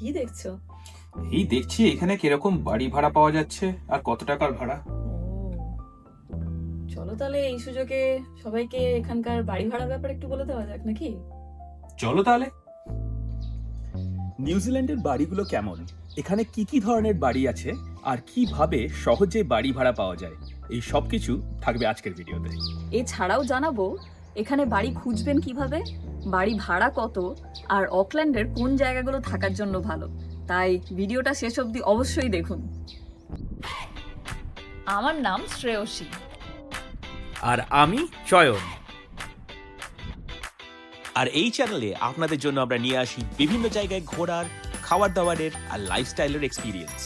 কি দেখছ? এই দেখছি এখানে কীরকম বাড়ি ভাড়া পাওয়া যাচ্ছে আর কত টাকার ভাড়া? চলো তাহলে এই সুযোগে সবাইকে এখানকার বাড়ি ভাড়ার ব্যাপারে একটু বলে দেওয়া যাক নাকি? চলো তাহলে। নিউজিল্যান্ডের বাড়িগুলো কেমন? এখানে কি কি ধরনের বাড়ি আছে আর কীভাবে সহজে বাড়ি ভাড়া পাওয়া যায়? এই সব কিছু থাকবে আজকের ভিডিওতে। এছাড়াও জানাব এখানে বাড়ি খুঁজবেন কীভাবে? বাড়ি ভাড়া কত আর অকল্যান্ডের কোন জায়গাগুলো থাকার জন্য ভালো? তাই ভিডিওটা শেষ অবধি অবশ্যই দেখুন। আমার নাম শ্রেয়সী। আর আমি চয়ন। আর এই চ্যানেলে আপনাদের জন্য আমরা নিয়ে আসি বিভিন্ন জায়গায় ঘোরার খাবার দাবারের আর লাইফস্টাইলের এক্সপিরিয়েন্স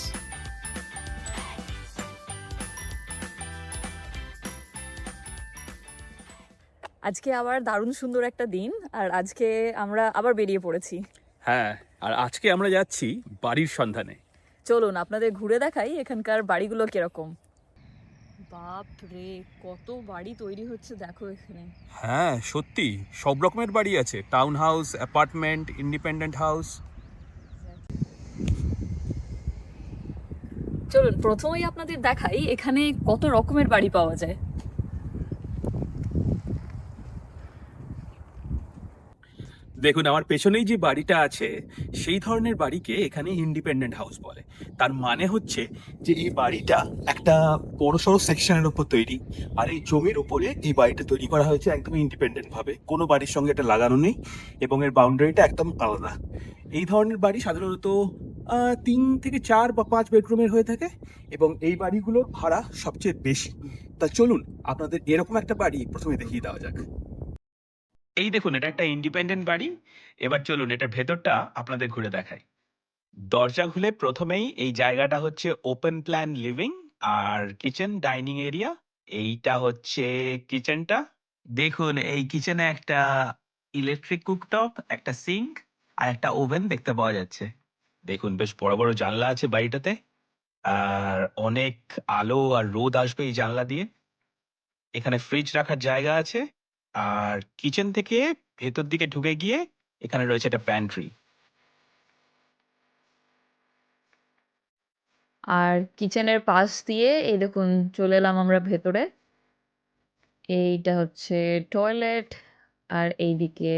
আজকে আবার দারুণ সুন্দর একটা দিন আর আজকে আমরা আবার বেরিয়ে পড়েছি। হ্যাঁ আর আজকে আমরা যাচ্ছি বাড়ির সন্ধানে। চলুন আপনাদের ঘুরে দেখাই এখানকার বাড়িগুলো কীরকম। বাপ রে কত বাড়ি তৈরি হচ্ছে দেখো এখানে। হ্যাঁ সত্যি সব রকমের বাড়ি আছে। Town house apartment independent house চলুন প্রথমেই আপনাদের দেখাই এখানে কত রকমের বাড়ি পাওয়া যায়। দেখুন, আমার পেছনেই যে বাড়িটা আছে, সেই ধরনের বাড়িকে এখানে ইন্ডিপেন্ডেন্ট হাউস বলে। তার মানে হচ্ছে যে এই বাড়িটা একটা বড় সড়ো সেকশনের উপর তৈরি, আর এই জমির উপরে এই বাড়িটা তৈরি করা হয়েছে একদম ইন্ডিপেন্ডেন্ট ভাবে। কোনো বাড়ির সঙ্গে এটা লাগানো নেই এবং এর বাউন্ডারিটা একদম আলাদা। এই ধরনের বাড়ি সাধারণত তিন থেকে চার বা পাঁচ বেডরুমের হয়ে থাকে এবং এই বাড়িগুলোর ভাড়া সবচেয়ে বেশি। তা চলুন, আপনাদের এরকম একটা বাড়ি প্রথমে দেখিয়ে দেওয়া যাক। এই দেখুন, এটা একটা ইন্ডিপেন্ডেন্ট বাড়ি। এবার চলুন, এটার ভেতরটা আপনাদের ঘুরে দেখাই। দরজা খুলে প্রথমেই এই জায়গাটা হচ্ছে ওপেন প্ল্যান লিভিং আর কিচেন ডাইনিং এরিয়া এইটা হচ্ছে কিচেনটা দেখুন, এই কিচেনে একটা ইলেকট্রিক কুকটপ একটা সিঙ্ক আর একটা ওভেন দেখতে পাওয়া যাচ্ছে। দেখুন, বেশ বড় বড় জানলা আছে বাড়িটাতে। আর অনেক আলো আর রোদ আসবে এই জানলা দিয়ে। এখানে ফ্রিজ রাখার জায়গা আছে। আর কিচেন থেকে ভেতর দিকে ঢুকে গিয়ে এখানে রয়েছে একটা প্যান্ট্রি আর কিচেনের পাশ দিয়ে, এই দেখুন, চলে এলাম আমরা ভেতরে। এইটা হচ্ছে টয়লেট আর এইদিকে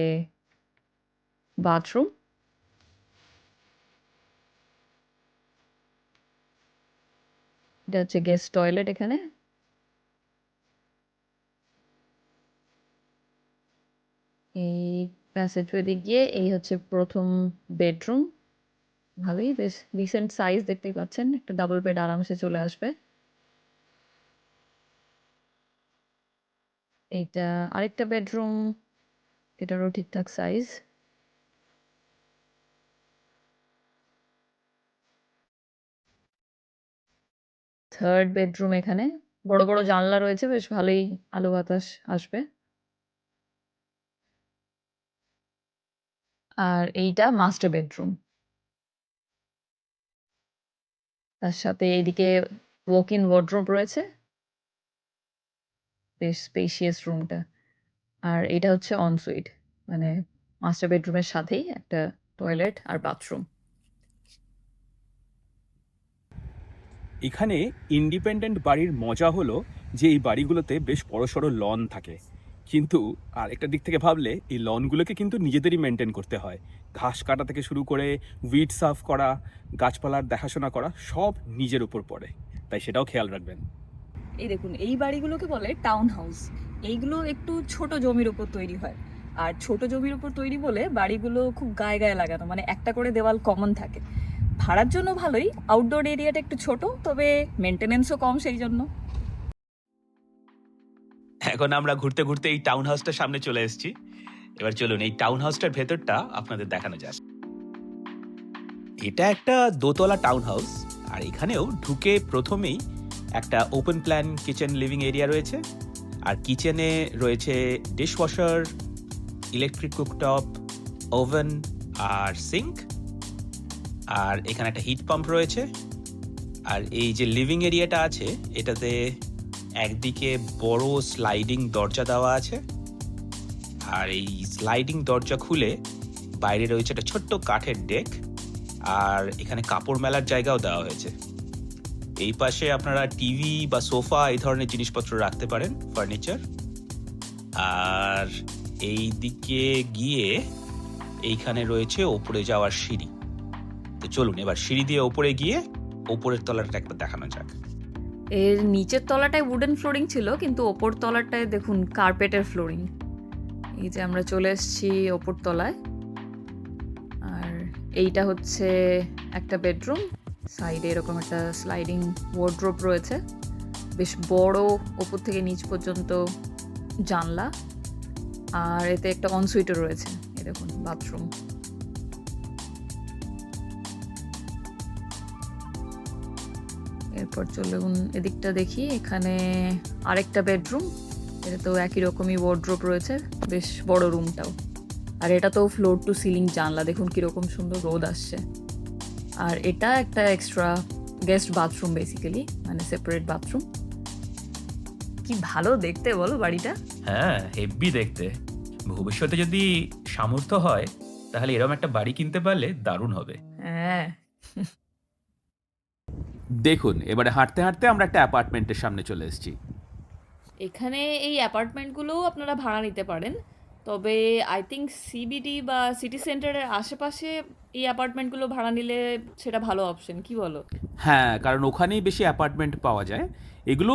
বাথরুম এটা হচ্ছে গেস্ট টয়লেট এখানে। এই প্যাসেজ দিয়ে গিয়ে এই হচ্ছে প্রথম বেডরুম ভালোই, বেশ রিসেন্ট সাইজ দেখতেই পাচ্ছেন। একটা ডাবল বেড আরামসে চলে আসবে। এইটা আরেকটা বেডরুম এটারও ঠিকঠাক সাইজ থার্ড বেডরুম এখানে। বড় বড় জানলা রয়েছে, বেশ ভালোই আলো বাতাস আসবে। আর এইটা মাস্টার বেডরুম তার সাথে এইদিকে ওয়াক ইন ওয়ার্ড্রোব রয়েছে। বেশ স্পেশিয়াস রুমটা আর এটা হচ্ছে অনসুইট মানে মাস্টার বেডরুমের সাথেই একটা টয়লেট আর বাথরুম এখানে ইন্ডিপেন্ডেন্ট বাড়ির মজা হলো যে এই বাড়িগুলোতে বেশ বড়সড় লন থাকে। কিন্তু আর একটা দিক থেকে ভাবলে এই লনগুলোকে কিন্তু নিজেদেরই মেনটেন করতে হয়। ঘাস কাটা থেকে শুরু করে উইড সাফ করা, গাছপালার দেখাশোনা করা সব নিজের উপর পড়ে। তাই সেটাও খেয়াল রাখবেন। এই দেখুন, এই বাড়িগুলোকে বলে টাউন হাউস এইগুলো একটু ছোট জমির উপর তৈরি হয়। আর ছোট জমির উপর তৈরি বলে বাড়িগুলো খুব গায়ে গায়ে লাগানো মানে একটা করে দেওয়াল কমন থাকে। ভাড়ার জন্য ভালোই আউটডোর এরিয়াটা একটু ছোট, তবে মেনটেনেন্সও কম সেই জন্য। এখন আমরা ঘুরতে ঘুরতে এই টাউন হাউসটার সামনে চলে এসেছি। এবার চলুন, এই টাউন হাউসটার ভেতরটা আপনাদের দেখানো যাক। এটা একটা দোতলা টাউন হাউস আর এখানেও ঢুকে প্রথমেই একটা open plan kitchen living area রয়েছে, আর কিচেনে রয়েছে ডিশওয়াশার ইলেকট্রিক কুকটপ ওভেন আর সিঙ্ক আর এখানে একটা হিট পাম্প রয়েছে। আর এই যে লিভিং এরিয়াটা আছে, এটাতে একদিকে বড় স্লাইডিং দরজা দেওয়া আছে, আর এই স্লাইডিং দরজা খুলে বাইরে রয়েছে একটা ছোট্ট কাঠের ডেক আর এখানে কাপড় মেলার জায়গাও দেওয়া হয়েছে। এই পাশে আপনারা টিভি বা সোফা এই ধরনের জিনিসপত্র রাখতে পারেন ফার্নিচার আর এই দিকে গিয়ে এইখানে রয়েছে ওপরে যাওয়ার সিঁড়ি। তো চলুন, এবার সিঁড়ি দিয়ে ওপরে গিয়ে ওপরের তলাটা একবার দেখানো যাক। এর নিচের তলাটায় উডেন ফ্লোরিং ছিল, কিন্তু ওপর তলাটায় দেখুন কার্পেটের ফ্লোরিং এই যে আমরা চলে এসেছি ওপর তলায়। আর এইটা হচ্ছে একটা বেডরুম সাইডে এরকম একটা স্লাইডিং ওয়ার্ড্রোপ রয়েছে। বেশ বড়, ওপর থেকে নিচ পর্যন্ত জানলা। আর এতে একটা অনসুইটও রয়েছে দেখুন বাথরুম এরপর চলুন এদিকটা দেখি এখানে আরেকটা বেডরুম। এটা তো একই রকমই ওয়ার্ড্রোপ রয়েছে বেশ বড় রুমটাও আর এটা তো ফ্লোর টু সিলিং জানলা দেখুন কীরকম সুন্দর রোদ আসছে। আর এটা একটা এক্সট্রা গেস্ট বাথরুম বেসিক্যালি মানে সেপারেট বাথরুম কি ভালো দেখতে বলো বাড়িটা। হ্যাঁ হেভি দেখতে। ভবিষ্যতে যদি সামর্থ্য হয় তাহলে এরকম একটা বাড়ি কিনতে পারলে দারুণ হবে। হ্যাঁ। দেখুন এবারে হাঁটতে হাঁটতে আমরা একটা অ্যাপার্টমেন্টের সামনে চলে এসেছি। এখানে এই অ্যাপার্টমেন্টগুলোও আপনারা ভাড়া নিতে পারেন তবে আই থিঙ্ক সিবিডি বা সিটি সেন্টারের আশেপাশে এই অ্যাপার্টমেন্টগুলো ভাড়া নিলে সেটা ভালো অপশন কি বলো? হ্যাঁ কারণ ওখানেই বেশি অ্যাপার্টমেন্ট পাওয়া যায়। এগুলো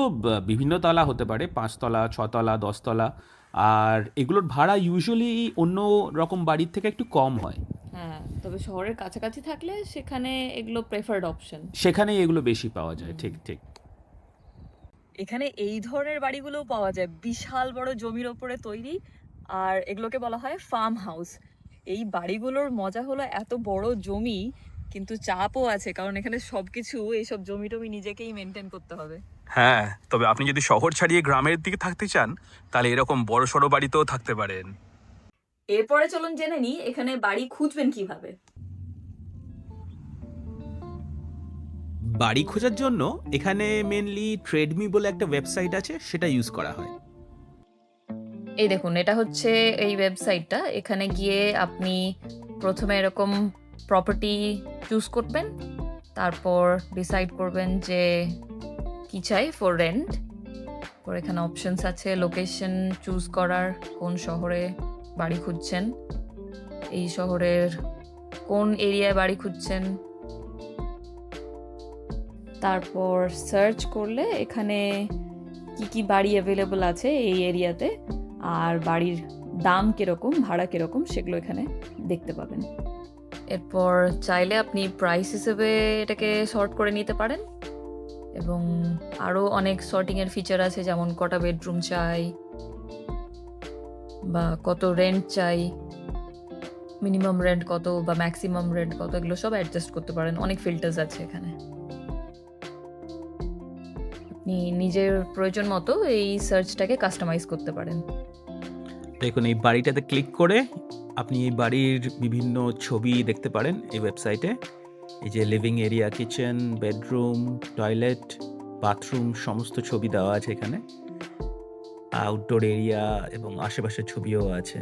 বিভিন্ন তলা হতে পারে পাঁচতলা ছতলা দশতলা আর এগুলোর ভাড়া ইউজুয়ালি অন্য রকম বাড়ির থেকে একটু কম হয়। হ্যাঁ তবে শহরের কাছাকাছি থাকলে সেখানে এগুলো প্রেফার্ড অপশন সেখানেই এগুলো বেশি পাওয়া যায় ঠিক ঠিক। এখানে এই ধরনের বাড়িগুলোও পাওয়া যায় বিশাল বড় জমির ওপরে তৈরি আর এগুলোকে বলা হয় ফার্ম হাউস এই বাড়িগুলোর মজা হলো এত বড় জমি কিন্তু চাপও আছে কারণ এখানে সবকিছু এইসব জমি টমি নিজেকেই মেনটেন করতে হবে। হ্যাঁ তবে আপনি যদি শহর ছাড়িয়ে গ্রামের দিকে থাকতে চান তাহলে এরকম বড় সড়ো বাড়িতেও থাকতে পারেন। এরপরে চলুন জেনে নিই এখানে বাড়ি খুঁজবেন কীভাবে? বাড়ি খোঁজার জন্য এখানে মেনলি ট্রেডমি বলে একটা ওয়েবসাইট আছে সেটা ইউজ করা হয়। এই দেখুন এটা হচ্ছে এই ওয়েবসাইটটা এখানে গিয়ে আপনি প্রথমে এরকম প্রপার্টি চুজ করবেন তারপর ডিসাইড করবেন যে কি চাই ফর রেন্ট এখানে অপশনস আছে লোকেশন চুজ করার কোন শহরে বাড়ি খুঁজছেন? এই শহরের কোন এরিয়ায় বাড়ি খুঁজছেন? তারপর সার্চ করলে এখানে কি কি বাড়ি অ্যাভেলেবল আছে এই এরিয়াতে, আর বাড়ির দাম কীরকম, ভাড়া কীরকম সেগুলো এখানে দেখতে পাবেন। এরপর চাইলে আপনি প্রাইস হিসেবে এটাকে শর্ট করে নিতে পারেন। এবং আরও অনেক শর্টিংয়ের ফিচার আছে, যেমন কটা বেডরুম চাই বা কত রেন্ট চাই মিনিমাম রেন্ট কত বা ম্যাক্সিমাম রেন্ট কত, এগুলো সব অ্যাডজাস্ট করতে পারেন। অনেক ফিল্টার্স আছে এখানে। আপনি নিজের প্রয়োজন মতো এই সার্চটাকে কাস্টমাইজ করতে পারেন। দেখুন, এই বাড়িটাতে ক্লিক করে আপনি এই বাড়ির বিভিন্ন ছবি দেখতে পারেন এই ওয়েবসাইটে এই যে living area kitchen bedroom toilet bathroom সমস্ত ছবি দেওয়া আছে এখানে। আউটডোর এরিয়া এবং আশেপাশের ছবিও আছে।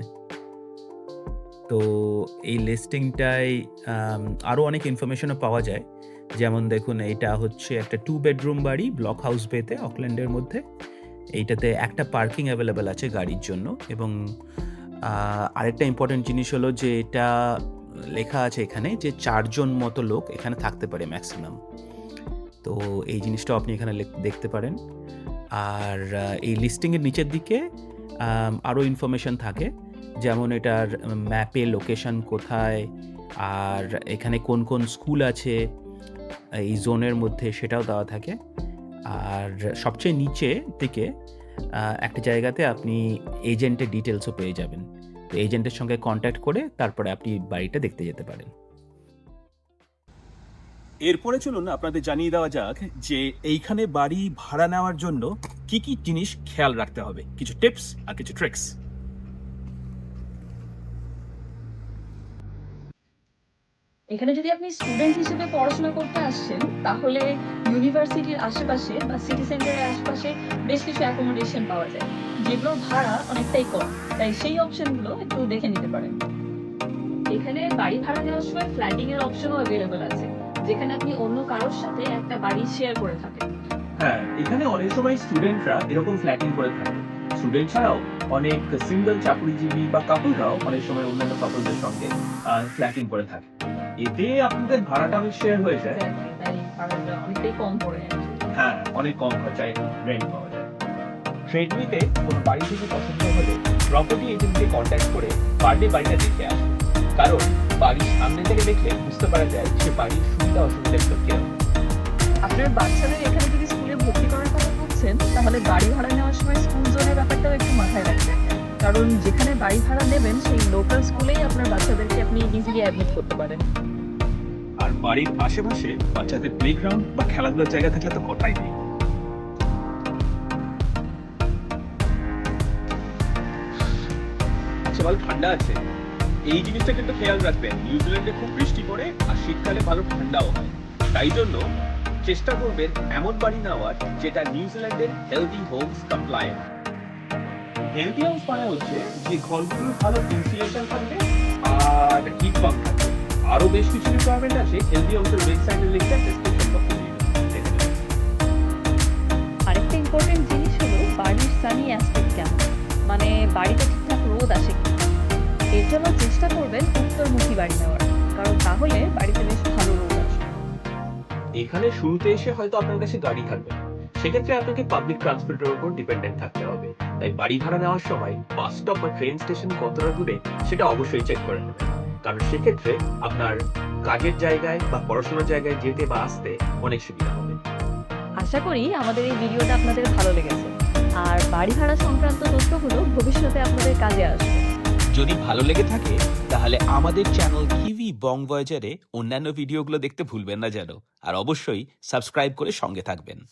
তো এই লিস্টিংটায় আরও অনেক ইনফরমেশনও পাওয়া যায়। যেমন দেখুন, এটা হচ্ছে একটা টু বেডরুম বাড়ি ব্লক হাউস বেতে অকল্যান্ডের মধ্যে। এইটাতে একটা পার্কিং অ্যাভেলেবেল আছে গাড়ির জন্য এবং আরেকটা ইম্পর্টেন্ট জিনিস হলো যে এটা লেখা আছে এখানে যে চারজন মতো লোক এখানে থাকতে পারে ম্যাক্সিমাম তো এই জিনিসটাও আপনি এখানে দেখতে পারেন। আর এই লিস্টিংয়ের নিচের দিকে আরও ইনফরমেশন থাকে। যেমন এটার ম্যাপে লোকেশন কোথায়, আর এখানে কোন কোন স্কুল আছে, এই জোনের মধ্যে সেটাও দেওয়া থাকে। আর সবচেয়ে নিচে দিকে একটা জায়গাতে আপনি এজেন্টের ডিটেলসও পেয়ে যাবেন। তো এজেন্টের সঙ্গে কন্ট্যাক্ট করে তারপরে আপনি বাড়িটা দেখতে যেতে পারেন। এরপরে চলুন আপনাদের জানিয়ে দেওয়া যাক যে এইখানে বাড়ি ভাড়া নেওয়ার জন্য কি কি জিনিস খেয়াল রাখতে হবে। কিছু টিপস আর কিছু ট্রিক্স। এখানে যদি আপনি স্টুডেন্ট হিসেবে পড়াশোনা করতে আসছেন, তাহলে ইউনিভার্সিটির আশেপাশে বা সিটি সেন্টারের আশেপাশে বেশ কিছু অ্যাকোমোডেশন পাওয়া যায়। যেগুলোর ভাড়া অনেকটাই কম। তাই সেই অপশনগুলো একটু দেখে নিতে পারেন। এখানে বাড়ি ভাড়া দেওয়ার সময় ফ্ল্যাটিং এর অপশনও অ্যাভেলেবল আছে। যেখানে আপনি অন্য কারোর সাথে একটা বাড়ি শেয়ার করে থাকেন। হ্যাঁ এখানে অনেক সময় স্টুডেন্টরা এরকম ফ্ল্যাটিং করে থাকে। স্টুডেন্ট ছাড়াও অনেক সিঙ্গেল চাকরিজীবী বা কাপলরাও অনেক সময় অন্যান্য সঙ্গে ফ্ল্যাটিং করে থাকে। এতে আপনাদের ভাড়াটা অনেক শেয়ার হয়ে যায়। অনেকটাই কম পড়ে হ্যাঁ অনেক কম খরচায় রেন্ট পাওয়া যায়। ট্রেডমিতে কোনো বাড়ি থেকে পছন্দ হলে প্রপার্টি এজেন্টকে কন্ট্যাক্ট করে পার্টি বাড়িটা দেখে আসুন। কারণ বাড়ির সামনে থেকে দেখলে বুঝতে পারা যায় যে বাড়ির সুবিধা অসুবিধাগুলো কীরকম আপনার বাচ্চাদের এখানে যদি স্কুলে ভর্তি করার কথা ভাবছেন তাহলে বাড়ি ভাড়া নেওয়ার সময় স্কুল জোনের ব্যাপারটাও একটু মাথায় রাখবেন। কারণ যেখানে বাড়ি ভাড়া নেবেন সেই লোকাল স্কুলেই আপনার বাচ্চাদেরকে আপনি ইজিলি অ্যাডমিট করতে পারেন। আর বাড়ির আশেপাশে বাচ্চাদের প্লেগ্রাউন্ড বা খেলাধুলার জায়গা থাকলে তো কথাই নেই? আচ্ছা ভালো ঠান্ডা আছে? এই জিনিসটা কিন্তু খেয়াল রাখবেন নিউজিল্যান্ডে খুব বৃষ্টি পড়ে আর শীতকালে ভালো ঠান্ডাও হয়। তাই জন্য চেষ্টা করবেন এমন বাড়ি নেওয়ার যেটা নিউজিল্যান্ডের healthy homes compliant healthy house মানে হচ্ছে যে ঘরগুলো ভালো ইনসুলেশন থাকবে আর হিট পাম্প থাকবে। আরও বেশ কিছু রিকোয়ারমেন্ট আছে হেলদি হাউসের ওয়েবসাইটে লিখে ডেসক্রিপশন বক্সে। আরেকটা ইম্পর্টেন্ট জিনিস হলো বাড়ির সানি অ্যাসপেক্ট কেমন? মানে বাড়িতে জন্য চেষ্টা করবেন উত্তরমুখী বাড়ি নেওয়ার কারণ তাহলে বাড়িতে বেশ ভালো রোদ আসবে। এখানে শুরুতে এসে হয়তো আপনার কাছে গাড়ি থাকবে। সেক্ষেত্রে আপনাকে পাবলিক ট্রান্সপোর্টের উপর ডিপেন্ডেন্ট থাকতে হবে। তাই বাড়ি ভাড়া নেওয়ার সময় বাস স্টপ বা ট্রেন স্টেশন কতটা দূরে সেটা অবশ্যই চেক করে নেবেন। কারণ সেক্ষেত্রে আপনার কাজের জায়গায় বা পড়াশোনার জায়গায় যেতে বা আসতে অনেক সুবিধা হবে। আশা করি আমাদের এই ভিডিওটা আপনাদের ভালো লেগেছে। আর বাড়ি ভাড়া সংক্রান্ত তথ্যগুলো ভবিষ্যতে আপনাদের কাজে আসবে। যদি ভালো লেগে থাকে, তাহলে আমাদের চ্যানেল কিভি বং ভয়েজারে অন্যান্য ভিডিওগুলো দেখতে ভুলবেন না যেন। আর অবশ্যই সাবস্ক্রাইব করে সঙ্গে থাকবেন।